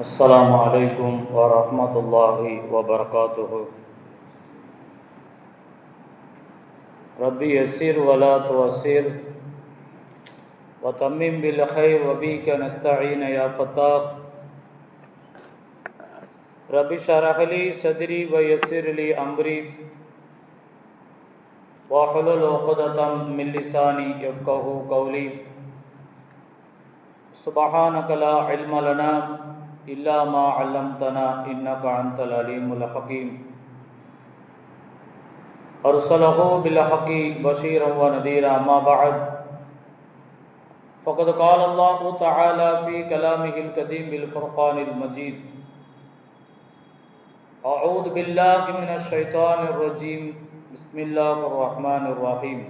السلام علیکم ورحمۃ اللہ وبرکاتہ۔ ربی یسر ولا توسر و تمیم بالخیر وبی کا نستعین یا فتح ربی شرح علی صدری و یسر علی عمری واحل عقدتم من ملسانی یفقہ قولی۔ سبحانک لا علم لنا إلا ما علمتنا إنك أنت العليم الحكيم. أرسله بالحق بشيرا ونذيرا، ما بعد. فقد قال الله تعالى في كلامه القديم بالفرقان المجيد. أعوذ بالله من الشيطان الرجيم. بسم الله الرحمن الرحيم.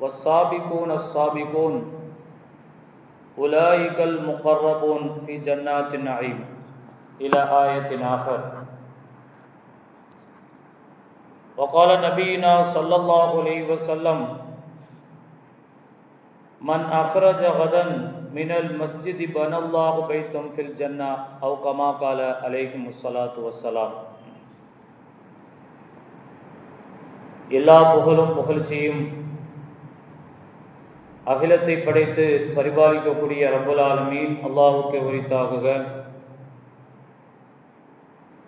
والسابقون السابقون. أولئك المقربون في جنات النعيم إلى آية آخر وقال نبينا صلى الله عليه وسلم من أخرج غدا من المسجد بنى الله بيتا في الجنة أو كما قال عليهم الصلاة والسلام எல்லா புகழும் புகழ்ச்சியும் அகிலத்தை படைத்து பரிபாலிக்கக்கூடிய ரப்புல் ஆலமீன் அல்லாஹுக்கு உரித்தாகுக.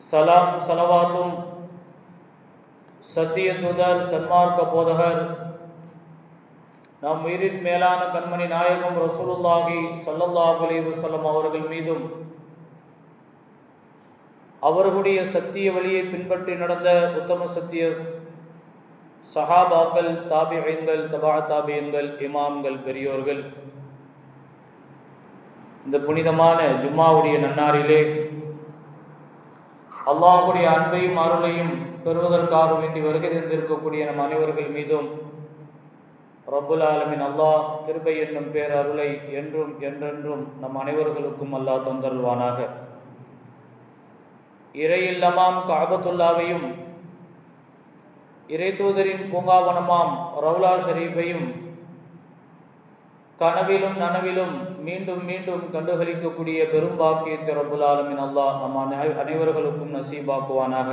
சலாம் சலவாத்தும் சத்திய தூதர் சன்மார்க்க போதகர் நம் உயிரின் மேலான கண்மணி நாயகம் ரசூலுல்லாஹி சல்லல்லாஹ் அலைஹி வஸல்லம் அவர்கள் மீதும் அவர்களுடைய சத்திய வழியை பின்பற்றி நடந்த உத்தம சத்திய சஹாபாக்கள் தாபியங்கள் தபா தாபியங்கள் இமாம்கள் பெரியோர்கள் இந்த புனிதமான ஜும்மாவுடைய நன்னாரிலே அல்லாஹுடைய அன்பையும் அருளையும் பெறுவதற்காக வேண்டி வருகை தந்திருக்கக்கூடிய நம் அனைவர்கள் மீதும் ரபுல் ஆலமின் அல்லாஹ் கிருபை என்னும் பேர் அருளை என்றும் என்றென்றும் நம் அனைவர்களுக்கும் அல்லாஹ் தந்தருள்வானாக. இறையில்லமாம் காபத்துல்லாவையும் இறைதூதரின் பூங்காவனமாம் ரவுலா ஷெரீஃபையும் கனவிலும் நனவிலும் மீண்டும் மீண்டும் கண்டுகளிக்கக்கூடிய பெரும் பாக்கியத்தை ரபுல் அல்லாஹ் நம்ம அனைவர்களுக்கும் நசீபாக்குவானாக.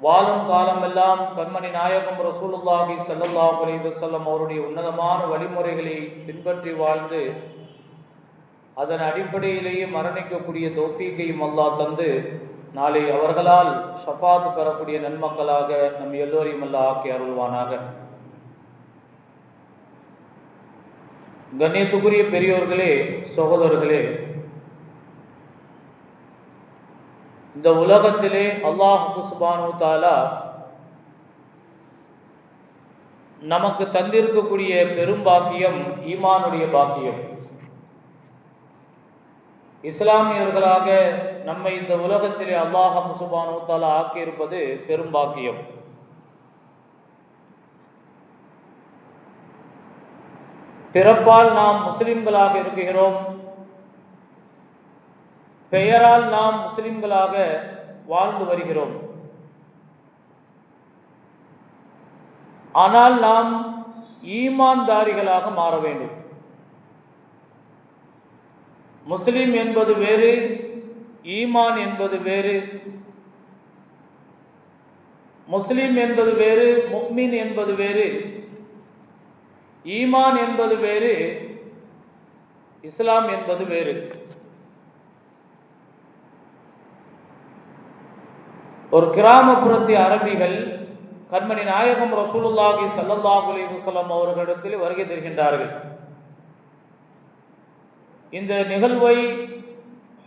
வாழும் காலமெல்லாம் கண்மணி நாயகம் ரசூலுல்லாஹி செல்லல்லா அலைஹி வஸல்லம் அவருடைய உன்னதமான வழிமுறைகளை பின்பற்றி வாழ்ந்து அதன் அடிப்படையிலேயே மரணிக்கக்கூடிய தோஃபீக்கையும் அல்லாஹ் தந்து நாளை அவர்களால் ஷஃபாத் பெறக்கூடிய நன்மக்களாக நம் எல்லோரையும் அல்லாஹ் ஆக்கி அருள்வானாக. கண்ணியத்துக்குரிய பெரியோர்களே சகோதரர்களே இந்த உலகத்திலே அல்லாஹ் குஸ்பானு தாலா நமக்கு தந்திருக்கக்கூடிய பெரும் பாக்கியம் ஈமானுடைய பாக்கியம். இஸ்லாமியர்களாக நம்மை இந்த உலகத்திலே அல்லாஹ் சுபானு தாலா ஆக்கியிருப்பது பெரும்பாக்கியம் பிறப்பால் நாம் முஸ்லிம்களாக இருக்கிறோம். பெயரால் நாம் முஸ்லிம்களாக வாழ்ந்து வருகிறோம். ஆனால் நாம் ஈமான்தாரிகளாக மாற வேண்டும். முஸ்லீம் என்பது வேறு ஈமான் என்பது வேறு முஸ்லீம் என்பது வேறு முக்மின் என்பது வேறு ஈமான் என்பது வேறு இஸ்லாம் என்பது வேறு. ஒரு கிராமப்புறத்து அரபிகள் கண்மணி நாயகம் ரசூலுல்லாஹி ஸல்லல்லாஹு அலி வசலம் அவர்களிடத்தில் வருகை தருகின்றார்கள். இந்த நிகழ்வை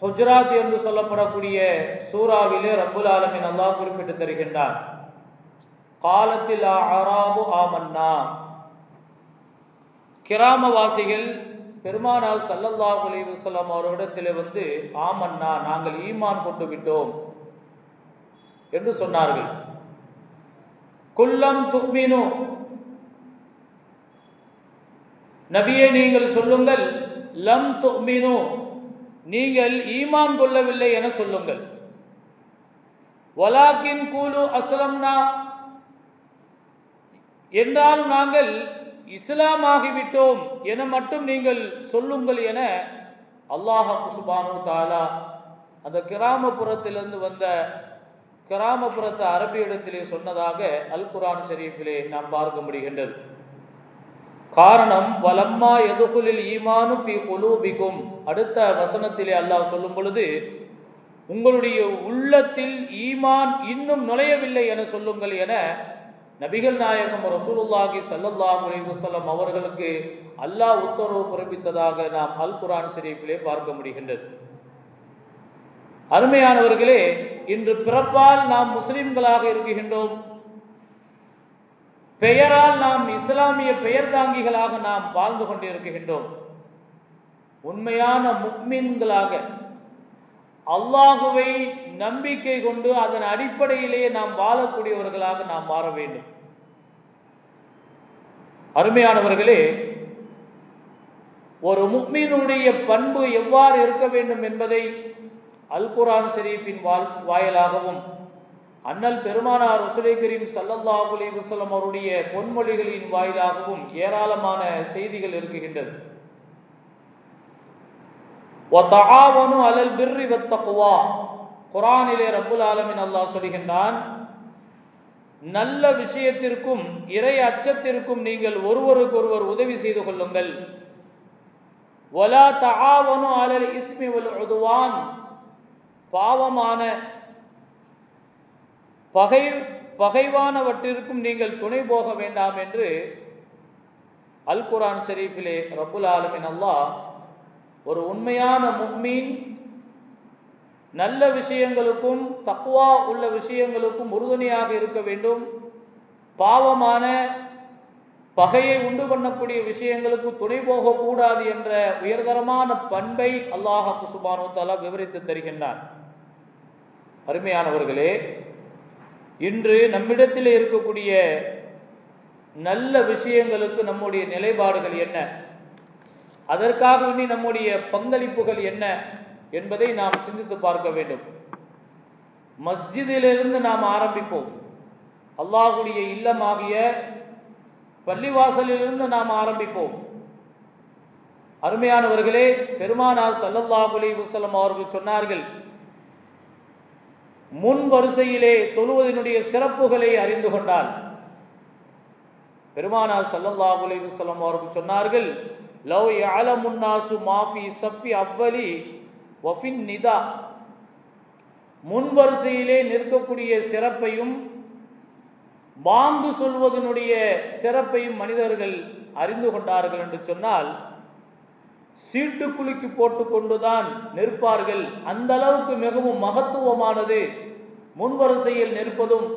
ஹுஜராத் என்று சொல்லப்படக்கூடிய சூறாவிலே ரப்புல் ஆலமின் அல்லாஹ் குறிப்பிட்டு தருகின்றார் காலத்தில் அராபு ஆமன்னா. கிராமவாசிகள் பெருமானார் சல்லல்லாஹ் அலைஹி வஸல்லம் வந்து ஆமன்னா நாங்கள் ஈமான் கொண்டு விட்டோம் என்று சொன்னார்கள். குல்லம் துக்மினு நபியே நீங்கள் சொல்லுங்கள் லம் துமினு நீங்கள் ஈமான் கொள்ளவில்லை என சொல்லுங்கள். வலாக்கின் கூலு அஸ்லம்னா என்றால் நாங்கள் இஸ்லாமாகிவிட்டோம் என மட்டும் நீங்கள் சொல்லுங்கள் என அல்லாஹ் சுபானு தாலா அந்த கிராமப்புறத்திலிருந்து வந்த கிராமப்புறத்து அரபியிடத்திலே சொன்னதாக அல் குரான் ஷெரீஃபிலே நாம் பார்க்க முடிகின்றது. காரணம் வலம்மா எதுகுலில் ஈமானு ஃபி குலூபிக்கும் அடுத்த வசனத்திலே அல்லாஹ் சொல்லும் பொழுது உங்களுடைய உள்ளத்தில் ஈமான் இன்னும் நுழையவில்லை என சொல்லுங்கள் என நபிகள் நாயகம் ரசூலுல்லாஹி ஸல்லல்லாஹு அலைஹி அவர்களுக்கு அல்லாஹ் உத்தரவு பிறப்பித்ததாக நாம் அல் குரான் ஷெரீஃபிலே பார்க்க முடிகின்றது. அருமையானவர்களே இன்று பிறப்பால் நாம் முஸ்லிம்களாக இருக்கின்றோம். பெயரால் நாம் இஸ்லாமிய பெயர் தாங்கிகளாக நாம் வாழ்ந்து கொண்டிருக்கின்றோம். உண்மையான முக்மின்களாக அல்லாஹுவை நம்பிக்கை கொண்டு அதன் அடிப்படையிலேயே நாம் வாழக்கூடியவர்களாக நாம் மாற வேண்டும். அருமையானவர்களே ஒரு முக்மீனுடைய பண்பு எவ்வாறு இருக்க வேண்டும் என்பதை அல் குரான் ஷெரீஃபின் வால் வாயிலாகவும் அண்ணல் பெருமானார் ரசுலை கரீம் சல்லல்லாஹு அலைஹி அவருடைய பொன்மொழிகளின் வாயிலாகவும் ஏராளமான செய்திகள் இருக்குகின்றது அலல் பிர்ரி வத்தகுவா குரானிலே ரப்புல் ஆலமின் அல்லாஹ் சொல்கின்றான் நல்ல விஷயத்திற்கும் இறை அச்சத்திற்கும் நீங்கள் ஒருவருக்கொருவர் உதவி செய்து கொள்ளுங்கள். ஒலா தஆவனு அலல் இஸ்மி வல் உதுவான் பாவமான பகை பகைவானவற்றிற்கும் நீங்கள் துணை போக வேண்டாம் என்று அல் குரான் ஷெரீஃபிலே ரபுல் ஆலமின் அல்லாஹ் ஒரு உண்மையான முக்மீன் நல்ல விஷயங்களுக்கும் தக்குவா உள்ள விஷயங்களுக்கும் உறுதுணையாக இருக்க வேண்டும். பாவமான பகையை உண்டு பண்ணக்கூடிய விஷயங்களுக்கு துணை போகக்கூடாது என்ற உயர்தரமான பண்பை அல்லாஹ் சுபானு தாலா விவரித்து தருகின்றான். அருமையானவர்களே இன்று நம்மிடத்தில் இருக்கக்கூடிய நல்ல விஷயங்களுக்கு நம்முடைய நிலைப்பாடுகள் என்ன? அதற்காக வேண்டி நம்முடைய பங்களிப்புகள் என்ன என்பதை நாம் சிந்தித்து பார்க்க வேண்டும். மஸ்ஜிதிலிருந்து நாம் ஆரம்பிப்போம். அல்லாஹுடைய இல்லமாகிய பள்ளிவாசலிலிருந்து நாம் ஆரம்பிப்போம். அருமையானவர்களே பெருமானார் சல்லல்லாஹு அலைஹி வஸல்லம் அவர்கள் சொன்னார்கள் முன் வரிசையிலே தொழுவதனுடைய சிறப்புகளை அறிந்து கொண்டார். பெருமானார் சல்லல்லா அலைஹி வஸல்லம் அவர்கள் சொன்னார்கள் லவ் யஅலமுன்னாசு மாஃபி சஃபி அவ்வலி வஃபின் நிதா முன் வரிசையிலே நிற்கக்கூடிய சிறப்பையும் பாங்கு சொல்வதனுடைய சிறப்பையும் மனிதர்கள் அறிந்து கொண்டார்கள் என்று சொன்னால் சீட்டு குலுக்கி போட்டுக்கொண்டுதான் நிற்பார்கள். அந்த அளவுக்கு மிகவும் மகத்துவமானது முன்வரிசையில் நிற்பதும்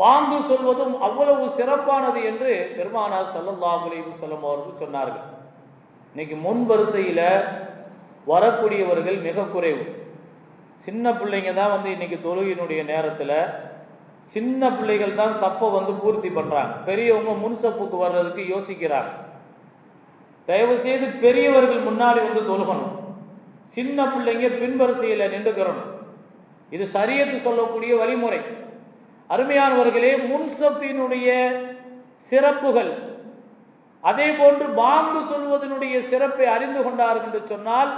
வாங்கு சொல்வதும் அவ்வளவு சிறப்பானது என்று பெருமானார் சல்லல்லாஹு அலைஹி செல்லம் அவர்கள் சொன்னார்கள். இன்னைக்கு முன் வரிசையில் வரக்கூடியவர்கள் மிக குறைவு. சின்ன பிள்ளைங்க தான் வந்து இன்னைக்கு தொழுகினுடைய நேரத்தில் சின்ன பிள்ளைகள் தான் சஃப்பை வந்து பூர்த்தி பண்ணுறாங்க பெரியவங்க முன் சஃப்புக்கு வர்றதுக்கு யோசிக்கிறாங்க. தயவு செய்து பெரியவர்கள் முன்னாடி வந்து தொழுகணும். சின்ன பிள்ளைங்க பின்வரிசையில் நின்றுக்கிறணும். இது சரியத்து சொல்லக்கூடிய வழிமுறை. அருமையானவர்களே முன்சஃபினுடைய சிறப்புகள் அதே போன்று பாங்கு சொல்வதனுடைய சிறப்பை அறிந்து கொண்டார்கள் என்று சொன்னால்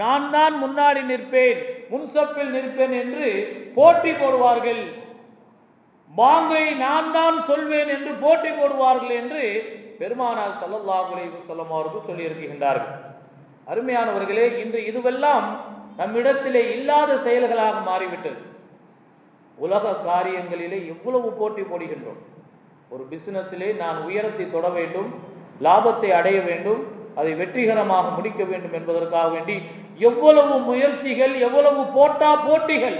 நான் தான் முன்னாடி நிற்பேன் முன்சப்பில் நிற்பேன் என்று போட்டி போடுவார்கள். பாங்கை நான் தான் சொல்வேன் என்று போட்டி போடுவார்கள் என்று பெருமானார் சல்லல்லாஹு அலைஹி அவர்கள் சொல்லியிருக்கின்றார்கள். அருமையானவர்களே இன்று இதுவெல்லாம் நம்மிடத்திலே இல்லாத செயல்களாக மாறிவிட்டது. உலக காரியங்களிலே எவ்வளவு போட்டி போடுகின்றோம். ஒரு பிசினஸிலே நான் உயரத்தை தொட வேண்டும் லாபத்தை அடைய வேண்டும் அதை வெற்றிகரமாக முடிக்க வேண்டும் என்பதற்காக வேண்டி எவ்வளவு முயற்சிகள் எவ்வளவு போட்டா போட்டிகள்.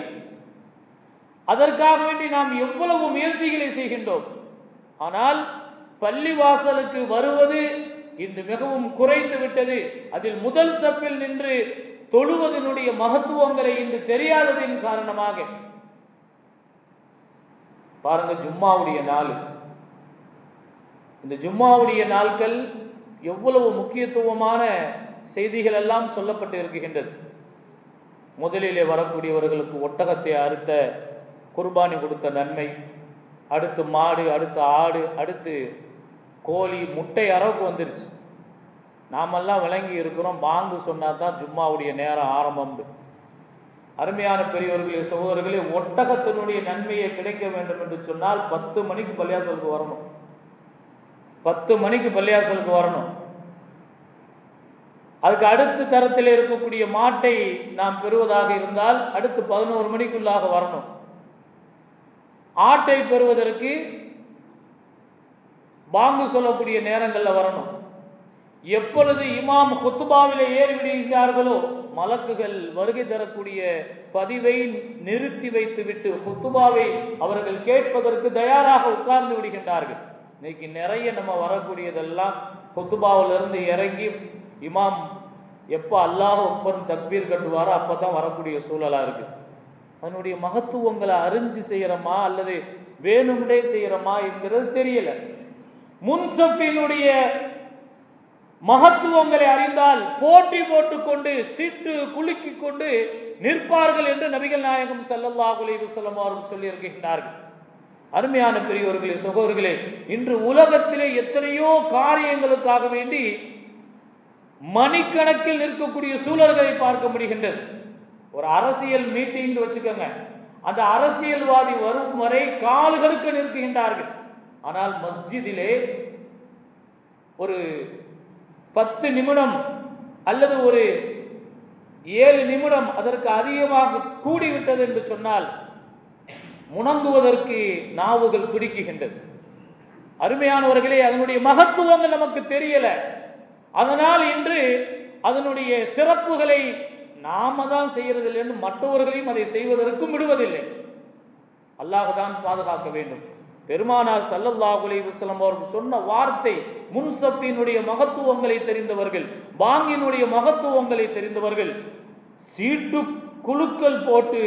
அதற்காக வேண்டி நாம் எவ்வளவு முயற்சிகளை செய்கின்றோம். ஆனால் பள்ளிவாசலுக்கு வருவது இன்று மிகவும் குறைந்து விட்டது. அதில் முதல் சப்பில் நின்று தொழுவதனுடைய மகத்துவங்களை இன்று தெரியாததின் காரணமாக. பாருங்க ஜும்மாவுடைய நாள். இந்த ஜும்மாவுடைய நாட்கள் எவ்வளவு முக்கியத்துவமான செய்திகள் எல்லாம் சொல்லப்பட்டு இருக்கின்றது முதலிலே வரக்கூடியவர்களுக்கு ஒட்டகத்தை அறுத்த குர்பானி கொடுத்த நன்மை. அடுத்து மாடு அடுத்து ஆடு அடுத்து கோழி முட்டை அறவுக்கு வந்துருச்சு. நாமெல்லாம் விளங்கி இருக்கிறோம். பாங்கு சொன்னால் தான் ஜும்மாவுடைய நேரம் ஆரம்பம். அருமையான பெரியவர்களே சகோதரர்களே ஒட்டகத்தினுடைய நன்மையை கிடைக்க வேண்டும் என்று சொன்னால் பத்து மணிக்கு பள்ளியாசலுக்கு வரணும். பத்து மணிக்கு பள்ளியாசலுக்கு வரணும். அதுக்கு அடுத்த தரத்தில் இருக்கக்கூடிய மாட்டை நாம் பெறுவதாக இருந்தால் அடுத்து பதினோரு மணிக்குள்ளாக வரணும். ஆட்டை பெறுவதற்கு பாங்கு சொல்லக்கூடிய நேரங்களில் வரணும். எப்பொழுது இமாம் ஹுத்துபாவிலே ஏறி விடுகின்றார்களோ மலக்குகள் வருகை தரக்கூடிய பதிவை நிறுத்தி வைத்துவிட்டு ஹுத்துபாவை அவர்கள் கேட்பதற்கு தயாராக உட்கார்ந்து விடுகின்றார்கள். இன்னைக்கு நிறைய நம்ம வரக்கூடியதெல்லாம் ஹுத்துபாவிலிருந்து இறங்கி இமாம் எப்போ அல்லாஹ் ஒப்பரும் தக்பீர் கட்டுவாரோ அப்போ தான் வரக்கூடிய சூழலாக இருக்குது அதனுடைய மகத்துவங்களை அறிஞ்சு செய்கிறோமா அல்லது வேணும்டே செய்கிறோமா என்கிறது தெரியல. முன்சஃபினுடைய மகத்துவங்களை அறிந்தால் போட்டி போட்டுக்கொண்டு சிட்டு குலுக்கி கொண்டு நிற்பார்கள் என்று நபிகள் நாயகம் ஸல்லல்லாஹு அலைஹி வஸல்லம் சொல்லியிருக்கின்றார்கள். அருமையான பெரியோர்களே சகோதரர்களே இன்று உலகத்திலே எத்தனையோ காரியங்களுக்காக வேண்டி மணிக்கணக்கில் நிற்கக்கூடிய சூழல்களை பார்க்க முடிகின்றது. ஒரு அரசியல் மீட்டிங் வச்சுக்கோங்க. அந்த அரசியல்வாதி வரும் வரை கால்களுக்கு நிற்கின்றார்கள். ஆனால் மஸ்ஜிதிலே ஒரு பத்து நிமிடம் அல்லது ஒரு ஏழு நிமிடம் அதற்கு அதிகமாக கூடிவிட்டது என்று சொன்னால் முணங்குவதற்கு நாவுகள் துடிக்குகின்றது அருமையானவர்களே அதனுடைய மகத்துவங்கள் நமக்கு தெரியல. அதனால் இன்று அதனுடைய சிறப்புகளை நாம தான் செய்யறதில்லைன்னு மற்றவர்களையும் அதை செய்வதற்கும் விடுவதில்லை. அல்லாஹ் தான் பாதுகாக்க வேண்டும். பெருமானார் சல்லல்லாஹுலே அலைஹி அவர்கள் சொன்ன வார்த்தை முன்சப்பினுடைய மகத்துவங்களை தெரிந்தவர்கள் பாங்கினுடைய மகத்துவங்களை தெரிந்தவர்கள் சீட்டு குழுக்கள் போட்டு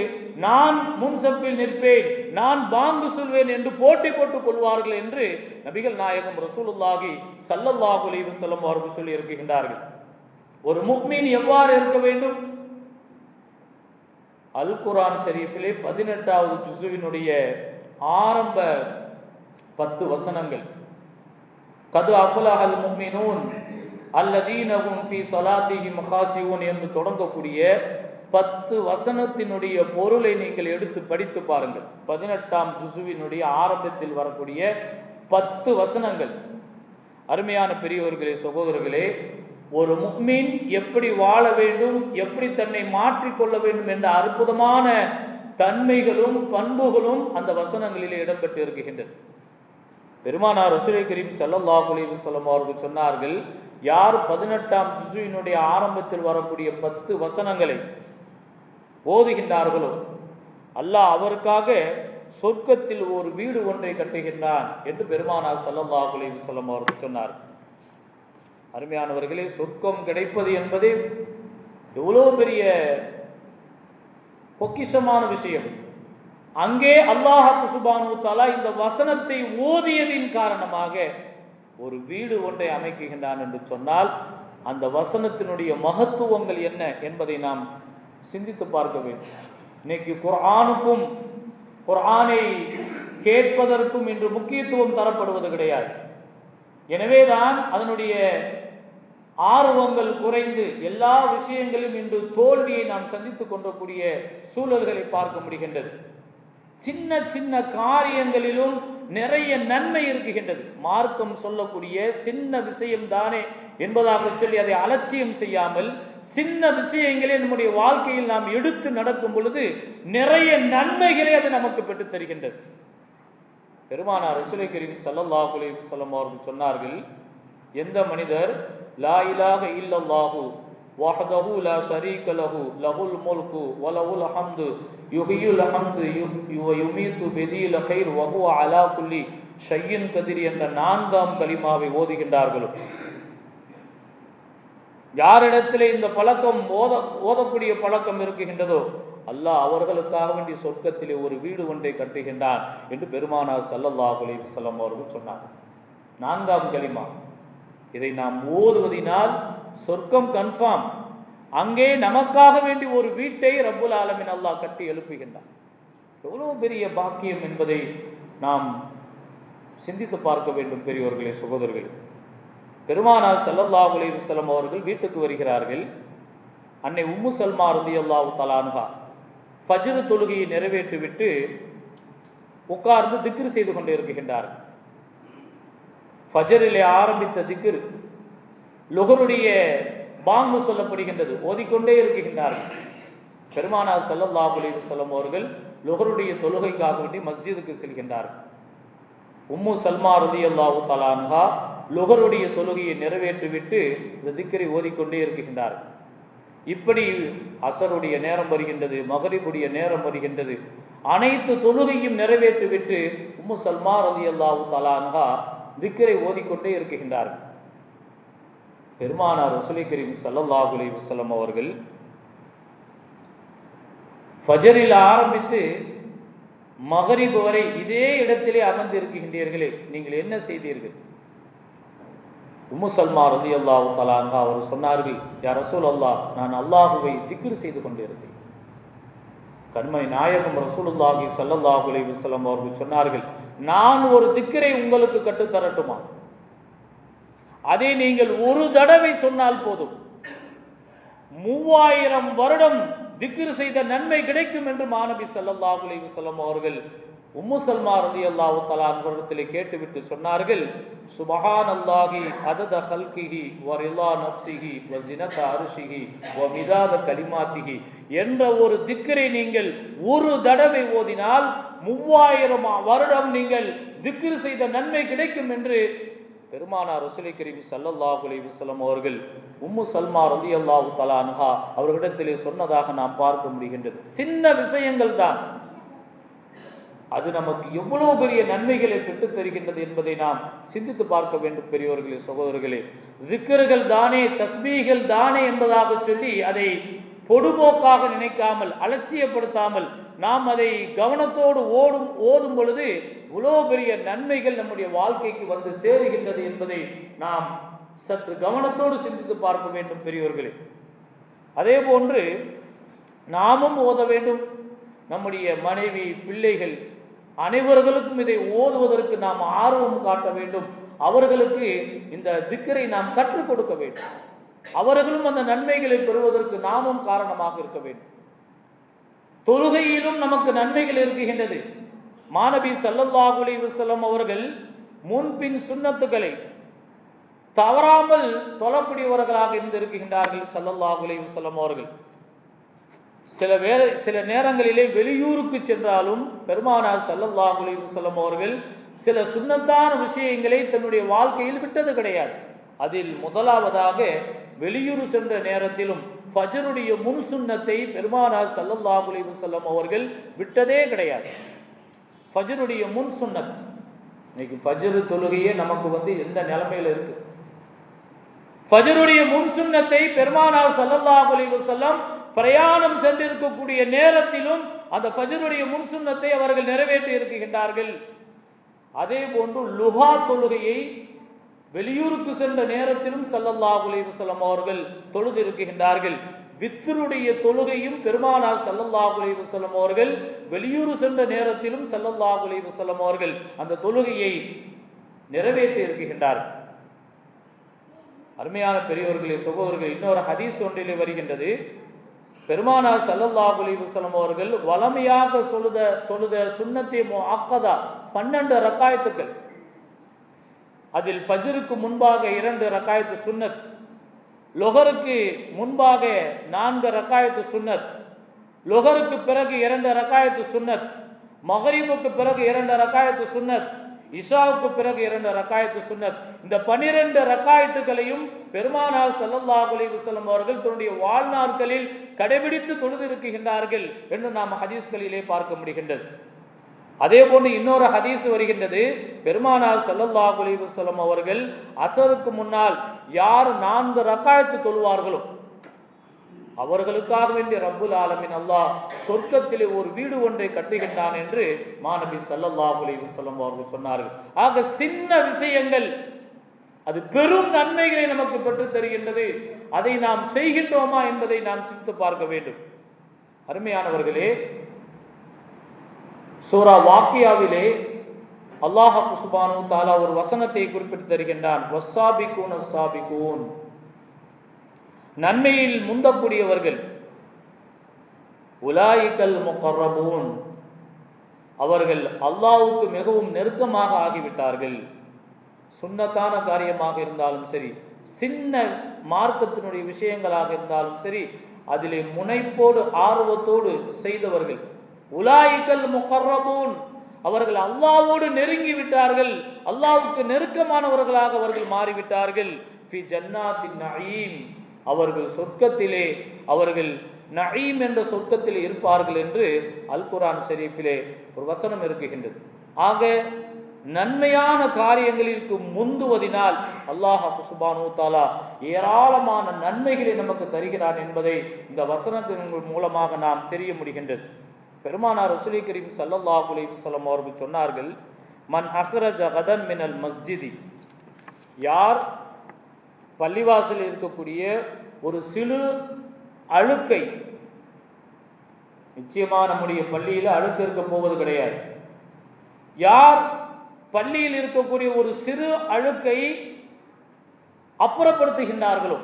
நான் முன்சப்பில் நிற்பேன் நான் பாங்கு சொல்வேன் என்று போட்டி போட்டுக் கொள்வார்கள் என்று நபிகள் நாயகம் ரசூலுல்லாஹி சல்லல்லாஹு அலைஹி அவர்கள் சொல்லி இருக்கின்றார்கள். ஒரு முக்மீன் எவ்வாறு இருக்க வேண்டும்? அல் குரான் ஷரீஃபிலே பதினெட்டாவது ஜுசுவினுடைய ஆரம்ப பத்து வசனங்கள். கது அஃபுலஹல் முக்மினூன் அல்லதீனகும் ஃபி ஸலாத்திஹிம் ஹாசிஊன் என்று தொடங்கக்கூடிய பத்து வசனத்தினுடைய பொருளை நீங்கள் எடுத்து படித்து பாருங்கள். பதினெட்டாம் ஜுசுவினுடைய ஆரம்பத்தில் வரக்கூடிய பத்து வசனங்கள். அருமையான பெரியவர்களே சகோதரர்களே ஒரு முக்மீன் எப்படி வாழ வேண்டும் எப்படி தன்னை மாற்றிக்கொள்ள வேண்டும் என்ற அற்புதமான தன்மைகளும் பண்புகளும் அந்த வசனங்களிலே இடம்பெற்று இருக்கின்றது பெருமானார் ரசூலை கரீம் ஸல்லல்லாஹு அலைஹி வஸல்லம் அவர்கள் சொன்னார்கள் யார் பதினெட்டாம் ஜிசுவினுடைய ஆரம்பத்தில் வரக்கூடிய பத்து வசனங்களை ஓதுகின்றார்களோ அல்லாஹ் அவருக்காக சொர்க்கத்தில் ஒரு வீடு ஒன்றை கட்டுகின்றான் என்று பெருமானார் ஸல்லல்லாஹு குலீம் வஸல்லம் அவர்கள் சொன்னார் அருமையானவர்களே சொர்க்கம் கிடைப்பது என்பது எவ்வளோ பெரிய பொக்கிஷமான விஷயம். அங்கே அல்லாஹ் சுபானு தாலா இந்த வசனத்தை ஓதியதின் காரணமாக ஒரு வீடு ஒன்றை அமைக்குகின்றான் என்று சொன்னால் அந்த வசனத்தினுடைய மகத்துவங்கள் என்ன என்பதை நாம் சிந்தித்து பார்க்க வேண்டும். இன்னைக்கு குர்ஆனுக்கும் குர்ஆனை கேட்பதற்கும் இன்று முக்கியத்துவம் தரப்படுவது கிடையாது. எனவேதான் அதனுடைய ஆர்வங்கள் குறைந்து எல்லா விஷயங்களிலும் இன்று தோல்வியை நாம் சந்தித்துக் கொண்டக்கூடிய சூழல்களை பார்க்க முடிகின்றது. சின்ன சின்ன காரியங்களிலும் நிறைய நன்மை இருக்குகின்றது. மார்க்கம் சொல்லக்கூடிய சின்ன விஷயம் தானே என்பதாக சொல்லி அதை அலட்சியம் செய்யாமல் சின்ன விஷயங்களே நம்முடைய வாழ்க்கையில் நாம் எடுத்து நடக்கும் பொழுது நிறைய நன்மைகளை அது நமக்கு பெற்று தருகின்றது. பெருமானார் ரசுலை கரீம் ஸல்லல்லாஹு அலைஹி சொல்லம் அவர்கள் சொன்னார்கள் எந்த மனிதர் லா இலாஹ وحده لا شريك له லஹுல் الملك وله الحمد يحيي الحمد யுவ بدي الخير وهو على அலா شيء ஷையின் என்ற நான்காம் கலிமாவை ஓதுகின்றார்களோ. யாரிடத்திலே இந்த பழக்கம் ஓத ஓதக்கூடிய பழக்கம் இருக்குகின்றதோ அல்லாஹ் அவர்களுக்காக வேண்டிய சொர்க்கத்திலே ஒரு வீடு ஒன்றை கட்டுகின்றான் என்று பெருமானார் சல்லல்லாஹு அலைஹி வஸல்லம் அவர்கள் சொன்னார் நான்காம் கலிமா இதை நாம் ஓதுவதினால் சொர்க்கம் கன்ஃபார்ம் அங்கே நமக்காக வேண்டி ஒரு வீட்டை ரப்புல் ஆலமின் அல்லாஹ் கட்டி எழுப்புகின்றான். எவ்வளோ பெரிய பாக்கியம் என்பதை நாம் சிந்தித்து பார்க்க வேண்டும் பெரியோர்களே சகோதரர்களே. பெருமானார் செல்லல்லா அலைஹி அவர்கள் வீட்டுக்கு வருகிறார்கள். அன்னை உம்மு சல்மா ரலியல்லாஹு தலானுகா ஃபஜ்ரு தொழுகையை நிறைவேற்றிவிட்டு உட்கார்ந்து திக்ரு செய்து கொண்டு இருக்கின்றார்கள். ஃபஜரிலே ஆரம்பித்த திக்ரு லுகருடைய பாங்கு சொல்லப்படுகின்றது. ஓதிக்கொண்டே இருக்குகின்றார்கள் பெருமானார் ஸல்லல்லாஹு அலைஹி செல்லும் அவர்கள் லுகருடைய தொழுகைக்காக வேண்டி மஸ்ஜிதுக்கு செல்கின்றார்கள். உம்மு சல்மா ரலியல்லாஹு தலான்ஹா லுகருடைய தொழுகையை நிறைவேற்றிவிட்டு இந்த திக்கரை ஓதிக்கொண்டே இருக்குகின்றார்கள் இப்படி அசருடைய நேரம் வருகின்றது மகரிபுடைய நேரம் வருகின்றது. அனைத்து தொழுகையும் நிறைவேற்றிவிட்டு உம்மு சல்மா ரலியல்லாஹு தலான்ஹா திக்கரை ஓதிக்கொண்டே இருக்குகின்றார்கள் பெருமானார் ரசூலை கரீம் ஸல்லல்லாஹு அலைஹி அவர்கள் ஃபஜரில் ஆரம்பித்து மகரிபு வரை இதே இடத்திலே அமர்ந்து இருக்கின்றீர்களே நீங்கள் என்ன செய்தீர்கள்? உம்மு சல்மா ரலி அல்லாஹு தலாங்கா அவர் சொன்னார்கள் யார் ரசூல் அல்லாஹ் நான் அல்லாஹுவை திக்ரு செய்து கொண்டிருந்தேன். கண்மணி நாயகம் ரசூலுல்லாஹி ஸல்லல்லாஹு அலைஹி வஸல்லம் அவர்கள் சொன்னார்கள் நான் ஒரு திக்கரை உங்களுக்கு கற்றுத்தரட்டுமா? அதை நீங்கள் ஒரு தடவை சொன்னால் போதும். மூவாயிரம் வருடம் திக்ரு செய்த நன்மை கிடைக்கும் என்று மாணவி சல்லல்லா அலைஹி வஸல்லம் அவர்கள் உம்மு சல்மா ரலியல்லாஹு தஆலா கேட்டுவிட்டு சொன்னார்கள் சுபஹானல்லாஹி அதத ஹல்கிஹி வர் ரிலா நப்சிஹி வ ஜினத அர்ஷிஹி வ மிதாத கலிமாத்திஹி என்ற ஒரு திக்கரை நீங்கள் ஒரு தடவை ஓதினால் மூவாயிரம் வருடம் நீங்கள் திக்ரு செய்த நன்மை கிடைக்கும் என்று பெருமானார் ரசூலை கரீம் சல்லல்லா அலைஹி அவர்கள் உம்மு சல்மா ரலியல்லாஹு தஆலா அன்ஹா அவர்களிடத்திலே சொன்னதாக நாம் பார்க்க முடிகின்றது. சின்ன விஷயங்கள் தான். அது நமக்கு எவ்வளவு பெரிய நன்மைகளை பெற்றுத் தருகின்றது என்பதை நாம் சிந்தித்து பார்க்க வேண்டும் பெரியோர்களே சகோதரர்களே. திக்கர்கள் தானே தஸ்மீகள் தானே என்பதாக சொல்லி அதை பொடுபோக்காக நினைக்காமல் அலட்சியப்படுத்தாமல் நாம் அதை கவனத்தோடு ஓடும் ஓதும் பொழுது இவ்வளோ பெரிய நன்மைகள் நம்முடைய வாழ்க்கைக்கு வந்து சேருகின்றது என்பதை நாம் சற்று கவனத்தோடு சிந்தித்து பார்க்க வேண்டும் பெரியோர்களே. அதே போன்று நாமும் ஓத வேண்டும். நம்முடைய மனைவி பிள்ளைகள் அனைவர்களுக்கும் இதை ஓதுவதற்கு நாம் ஆர்வம் காட்ட வேண்டும். அவர்களுக்கு இந்த திக்கரை நாம் கற்றுக் கொடுக்க வேண்டும். அவர்களும் அந்த நன்மைகளை பெறுவதற்கு நாமும் காரணமாக இருக்க வேண்டும். தொழுகையிலும் நமக்கு நன்மைகள் இருக்குகின்றது மாணவி சல்லல்லாஹு அலைஹி வஸல்லம் அவர்கள் முன்பின் சுண்ணத்துக்களை தவறாமல் தொழக்கூடியவர்களாக இருந்திருக்கின்றார்கள் சல்லல்லாஹு அலைஹி வசலம் அவர்கள். சில வேலை சில நேரங்களிலே வெளியூருக்கு சென்றாலும் பெருமானார் சல்லல்லாஹு அலைஹி அவர்கள் சில சுண்ணத்தான விஷயங்களை தன்னுடைய வாழ்க்கையில் விட்டது கிடையாது. அதில் முதலாவதாக வெளியூர் சென்ற நேரத்திலும் ஃபஜருடைய முன் சுன்னத்தை பெருமானார் சல்லல்லாஹு அலைஹி அவர்கள் விட்டதே கிடையாது. ஃபஜருடைய முன் சுன்னத் இன்னைக்கு ஃபஜ்ரு தொழுகையே நமக்கு வந்து எந்த நிலைமையில் இருக்கு? ஃபஜருடைய முன் சுன்னத்தை பெருமானார் சல்லல்லாஹு அலைஹி பிரயாணம் சென்றிருக்கக்கூடிய நேரத்திலும் அந்த ஃபஜருடைய முன்சுன்னத்தை அவர்கள் நிறைவேற்றி இருக்கின்றார்கள் அதே போன்று லுஹா தொழுகையை வெளியூருக்கு சென்ற நேரத்திலும் சல்லல்லாஹு அலைஹி அவர்கள் தொழுது இருக்கின்றார்கள். வித்தருடைய தொழுகையும் பெருமானார் சல்லல்லாஹு அலைஹி அவர்கள் வெளியூர் சென்ற நேரத்திலும் சல்லல்லாஹு அலைஹி அவர்கள் அந்த தொழுகையை நிறைவேற்றி இருக்கின்றார்கள் அருமையான பெரியோர்களே சகோதரர்கள் இன்னொரு ஹதீஸ் ஒன்றிலே வருகின்றது. பெருமானார் சல்லல்லாஹு அலைஹி அவர்கள் வளமையாக சொல்லுத தொழுத சுண்ணத்தை முஅக்கதா பன்னெண்டு ரக்காயத்துக்கள் அதில் ஃபஜருக்கு முன்பாக இரண்டு ரக்காயத்து சுன்னத். லொஹருக்கு முன்பாக நான்கு ரக்காயத்து சுன்னத். லொஹருக்கு பிறகு இரண்டு ரக்காயத்து சுன்னத். மகரீபுக்கு பிறகு இரண்டு ரக்காயத்து சுன்னத். இஷாவுக்கு பிறகு இரண்டு ரக்காயத்து சுன்னத். இந்த பனிரெண்டு ரக்காயத்துகளையும் பெருமானார் சல்லல்லா அலைஹி அவர்கள் தன்னுடைய வாழ்நாட்களில் கடைபிடித்து தொழுது இருக்கின்றார்கள் என்று நாம் ஹதீஸ்களிலே பார்க்க முடிகின்றது. அதே போன்று இன்னொரு ஹதீஸ் வருகின்றது. பெருமானார் சல்லல்லாஹு அலைஹி அவர்கள் அசருக்கு முன்னால் யார் நான்கு ரக்காயத்து தொழுவார்களோ அவர்களுக்காக வேண்டிய ரப்புல் ஆலமின் அல்லாஹ் சொர்க்கத்திலே ஒரு வீடு ஒன்றை கட்டுகின்றான் என்று மாநபி சல்லல்லா அலைஹி அவர்கள் சொன்னார்கள். ஆக சின்ன விஷயங்கள் அது பெரும் நன்மைகளை நமக்கு பெற்றுத் தருகின்றது. அதை நாம் செய்கின்றோமா என்பதை நாம் சிந்தித்து பார்க்க வேண்டும். அருமையானவர்களே சூரா வாக்கியாவிலே அல்லாஹ் சுபானு தாலா ஒரு வசனத்தை குறிப்பிட்டு தருகின்றான். வஸ்ஸாபிகூன் அஸ்ஸாபிகூன் நன்மையில் முந்தக்கூடியவர்கள் உலாயிக்கல் முக்கரபூன் அவர்கள் அல்லாவுக்கு மிகவும் நெருக்கமாக ஆகிவிட்டார்கள். சுண்ணத்தான காரியமாக இருந்தாலும் சரி சின்ன மார்க்கத்தினுடைய விஷயங்களாக இருந்தாலும் சரி அதிலே முனைப்போடு ஆர்வத்தோடு செய்தவர்கள் உலாயிக்கல் முகர்ரபூன். அவர்கள் அல்லாவோடு நெருங்கி விட்டார்கள் அல்லாவுக்கு நெருக்கமானவர்களாக அவர்கள் மாறிவிட்டார்கள். ஃபி ஜன்னாத்தின் நயீம். அவர்கள் சொர்க்கத்திலே அவர்கள் நயீம் என்ற சொர்க்கத்தில் இருப்பார்கள் என்று அல் குரான் ஷெரீஃபிலே ஒரு வசனம் இருக்குகின்றது. ஆக நன்மையான காரியங்களிற்கு முந்துவதினால் அல்லாஹ் சுபானு தாலா ஏராளமான நன்மைகளை நமக்கு தருகிறான் என்பதை இந்த வசனத்தின் மூலமாக நாம் தெரிய முடிகின்றது. பெருமானார் ரசூலி கரீம் சல்லல்லாஹு அலைஹி அவர்கள் சொன்னார்கள் மன் அஹ்ரஜ கதன் மினல் மஸ்ஜிதி. யார் பள்ளிவாசலில் இருக்கக்கூடிய ஒரு சிறு அழுக்கை நிச்சயமாக நம்முடைய பள்ளியில் அழுக்கு இருக்க போவது கிடையாது. யார் பள்ளியில் இருக்கக்கூடிய ஒரு சிறு அழுக்கை அப்புறப்படுத்துகின்றார்களோ?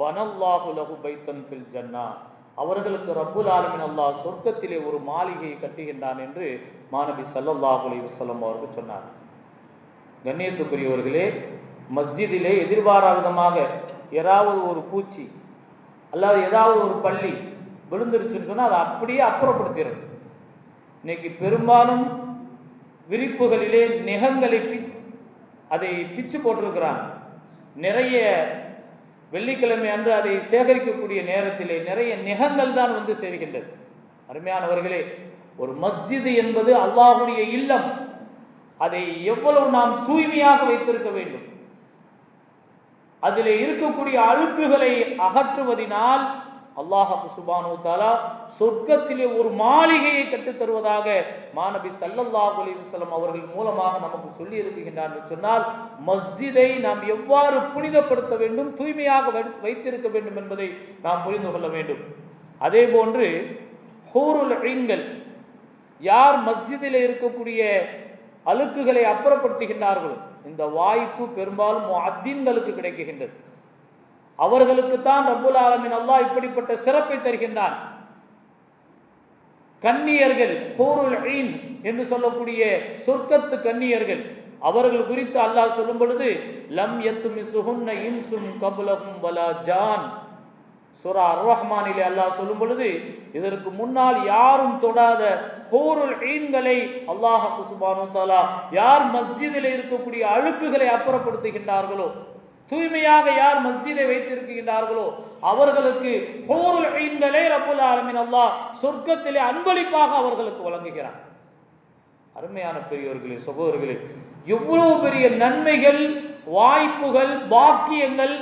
வனல்லாஹு லகு பைத்தன் ஃபில் ஜன்னா. அவர்களுக்கு ரப்புல் ஆலமின் அல்லாஹ் சொர்க்கத்திலே ஒரு மாளிகையை கட்டுகின்றான் என்று மாணவி சல்லல்லாஹ் அலைஹி வஸல்லம் அவர்கள் சொன்னார் கண்ணியத்துக்குரியவர்களே மஸ்ஜிதிலே எதிர்பாரா விதமாக ஏதாவது ஒரு பூச்சி அல்லது ஏதாவது ஒரு பள்ளி விழுந்துருச்சுன்னு சொன்னால் அதை அப்படியே அப்புறப்படுத்திடும் இன்னைக்கு பெரும்பாலும் விரிப்புகளிலே நிகங்களை பி அதை பிச்சு போட்டிருக்கிறாங்க. நிறைய வெள்ளிக்கிழமை அன்று அதை சேகரிக்கக்கூடிய நேரத்திலே நிறைய நிகங்கள் தான் வந்து சேர்கின்றது. அருமையானவர்களே ஒரு மஸ்ஜிது என்பது அல்லாஹுடைய இல்லம். அதை எவ்வளவு நாம் தூய்மையாக வைத்திருக்க வேண்டும். அதில் இருக்கக்கூடிய அழுக்குகளை அகற்றுவதினால் அல்லாஹ் சுபானு தாலா சொர்க்கத்திலே ஒரு மாளிகையை கட்டுத்தருவதாக தருவதாக மாநபி சல்லல்லாஹு அலைஹி அவர்கள் மூலமாக நமக்கு சொல்லி இருக்குகின்றார் என்று சொன்னால் மஸ்ஜிதை நாம் எவ்வாறு புனிதப்படுத்த வேண்டும் தூய்மையாக வைத்திருக்க வேண்டும் என்பதை நாம் புரிந்து கொள்ள வேண்டும். அதே போன்று ஹூருல் ஐன்கள் யார் மஸ்ஜிதில் இருக்கக்கூடிய அழுக்குகளை அப்புறப்படுத்துகின்றார்களோ இந்த வாய்ப்பு பெரும்பாலும் அத்தீன்களுக்கு கிடைக்குகின்றது அவர்களுக்கு தான் ரபுல் ஆலமின் அல்லாஹ் இப்படிப்பட்ட சிறப்பை தருகின்றான். கன்னியர்கள் ஹூருல் ஈன் என்று சொல்லக்கூடிய சொர்க்கத்து கன்னியர்கள் அவர்கள் குறித்து அல்லாஹ் சொல்லும் பொழுது லம் யத்துமி சுகுன்ன இன்சும் கபுலகும் வலா ஜான். சுரா அர் ரஹ்மானிலே அல்லாஹ் சொல்லும் பொழுது இதற்கு முன்னால் யாரும் தொடாத ஹூருல் ஈன்களை அல்லாஹ் குசுபானு தாலா யார் மஸ்ஜிதில் இருக்கக்கூடிய அழுக்குகளை அப்புறப்படுத்துகின்றார்களோ தூய்மையாக யார் மஸ்ஜிதை வைத்திருக்கின்றார்களோ அவர்களுக்கு ஹூருல் ஈன்களை ரப்புல் ஆலமீன் அல்லாஹ் சொர்க்கத்திலே அன்பளிப்பாக அவர்களுக்கு வழங்குகிறார். அருமையான பெரியவர்களே சகோதரர்களே எவ்வளவு பெரிய நன்மைகள் வாய்ப்புகள் பாக்கியங்கள்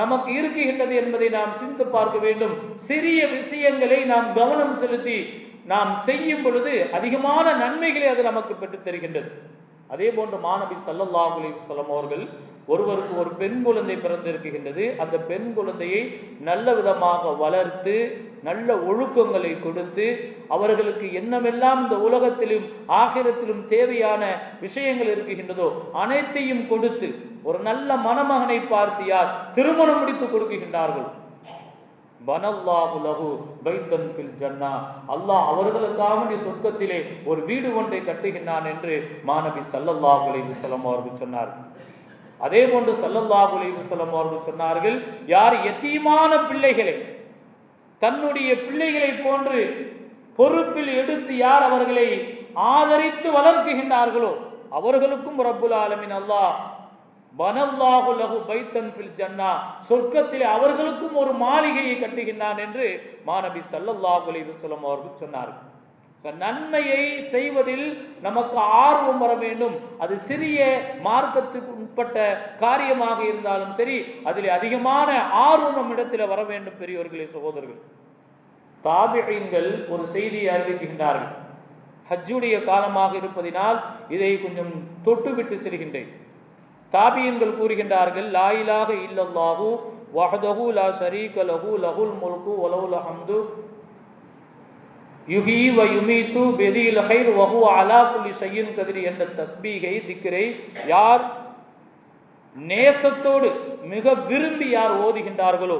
நமக்கு இருக்குகின்றது என்பதை நாம் சிந்து பார்க்க வேண்டும். சிறிய விஷயங்களை நாம் கவனம் செலுத்தி நாம் செய்யும் பொழுது அதிகமான நன்மைகளை அது நமக்கு பெற்றுத் தருகின்றது அதே போன்று மாணவி சல்லல்லாஹு அலி வஸல்லம் அவர்கள் ஒருவருக்கு ஒரு பெண் குழந்தை பிறந்திருக்கின்றது. அந்த பெண் குழந்தையை நல்ல விதமாக வளர்த்து நல்ல ஒழுக்கங்களை கொடுத்து அவர்களுக்கு என்னவெல்லாம் இந்த உலகத்திலும் ஆகிரத்திலும் தேவையான விஷயங்கள் இருக்குகின்றதோ அனைத்தையும் கொடுத்து ஒரு நல்ல மணமகனை பார்த்து யார் திருமணம் முடித்து கொடுக்குகின்றார்கள் பனல்லாஹு பைத்தன் ஃபில் ஜன்னா. அல்லாஹ் அவர்களுக்காக சொர்க்கத்திலே ஒரு வீடு ஒன்றை கட்டுகின்றான் என்று மாணவி சல்லல்லாஹு அலைஹி அவர்கள் சொன்னார் அதே போன்று சல்லல்லாஹு அலிவசல்லம் அவர்கள் சொன்னார்கள் யார் எத்தீமான பிள்ளைகளை தன்னுடைய பிள்ளைகளை போன்று பொறுப்பில் எடுத்து யார் அவர்களை ஆதரித்து வளர்க்குகின்றார்களோ அவர்களுக்கும் ரப்புல் ஆலமின் அல்லாஹ் பனல்லாஹு பைத்தன் ஃபில் ஜன்னா சொர்க்கத்திலே அவர்களுக்கும் ஒரு மாளிகையை கட்டுகின்றான் என்று மாணவி ஸல்லல்லாஹு அலைஹி வஸல்லம் அவர்கள் சொன்னார்கள். நன்மையை செய்வதில் நமக்கு ஆர்வம் வர வேண்டும். அது சிறிய மார்க்கத்துக்கு உட்பட்ட காரியமாக இருந்தாலும் சரி அதில் அதிகமான ஆர்வம் நம்மிடத்தில் வர வேண்டும் பெரியவர்களே சகோதரர்கள். தாபிகள் ஒரு செய்தியை அறிவிக்கின்றார்கள். ஹஜ்ஜுடைய காலமாக இருப்பதினால் இதை கொஞ்சம் தொட்டுவிட்டு செல்கின்றேன். தாபியன்கள் கூறுகின்றார்கள் லாயிலாக இல்லல்லாஹு வஹதஹு லா ஷரீக லஹு லஹுல் முல்கு வலவுல் ஹம்து யுஹி வ யுமீத்து பெதியில் ஹைர் வஹு அலா புலி செய்யும் கதிரி என்ற தஸ்பீகை திக்கரை யார் நேசத்தோடு மிக விரும்பி யார் ஓதுகின்றார்களோ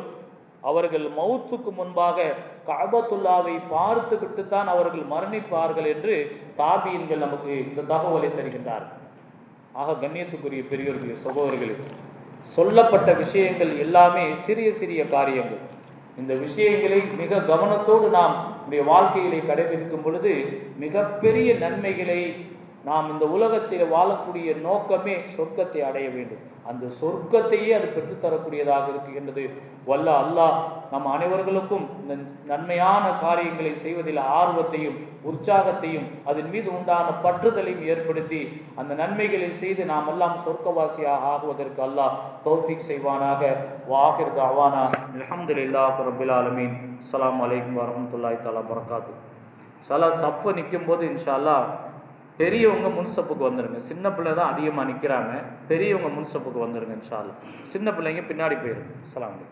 அவர்கள் மௌத்துக்கு முன்பாக கபத்துல்லாவை பார்த்துக்கிட்டு தான் அவர்கள் மரணிப்பார்கள் என்று தாபியன்கள் நமக்கு இந்த தகவலை தருகின்றார். ஆக கண்ணியத்துக்குரிய பெரியோர்களே சகோதரர்களுக்கு சொல்லப்பட்ட விஷயங்கள் எல்லாமே சிறிய சிறிய காரியங்கள். இந்த விஷயங்களை மிக கவனத்தோடு நாம் நம்முடைய வாழ்க்கையிலே கடைபிடிக்கும் பொழுது மிகப்பெரிய நன்மைகளை நாம் இந்த உலகத்தில் வாழக்கூடிய நோக்கமே சொர்க்கத்தை அடைய வேண்டும். அந்த சொர்க்கத்தையே அது பெற்றுத்தரக்கூடியதாக இருக்குகின்றது வல்ல அல்லாஹ் நம் அனைவர்களுக்கும் இந்த நன்மையான காரியங்களை செய்வதில் ஆர்வத்தையும் உற்சாகத்தையும் அதன் மீது உண்டான பற்றுதலையும் ஏற்படுத்தி அந்த நன்மைகளை செய்து நாம் எல்லாம் சொர்க்கவாசியாக ஆகுவதற்கு அல்லாஹ் தௌஃபிக் செய்வானாக. வாஹிர் தாவானா அல்ஹம்துலில்லாஹ் ரபில் ஆலமீன். அஸ்ஸலாமு அலைக்கும் வரஹ்மத்துல்லாஹி தஆலா பரக்காத்து இன்ஷால்லா சஃப் நிற்கும் போது இன்ஷால்லா பெரியவங்க முன்சப்புக்கு வந்துடுங்க சின்ன பிள்ளை தான் அதிகமாக நிற்கிறாங்க பெரியவங்க முன்சப்புக்கு வந்துடுங்க இன்ஷால்லா சின்ன பிள்ளைங்க பின்னாடி போயிருங்க. அஸ்ஸலாமு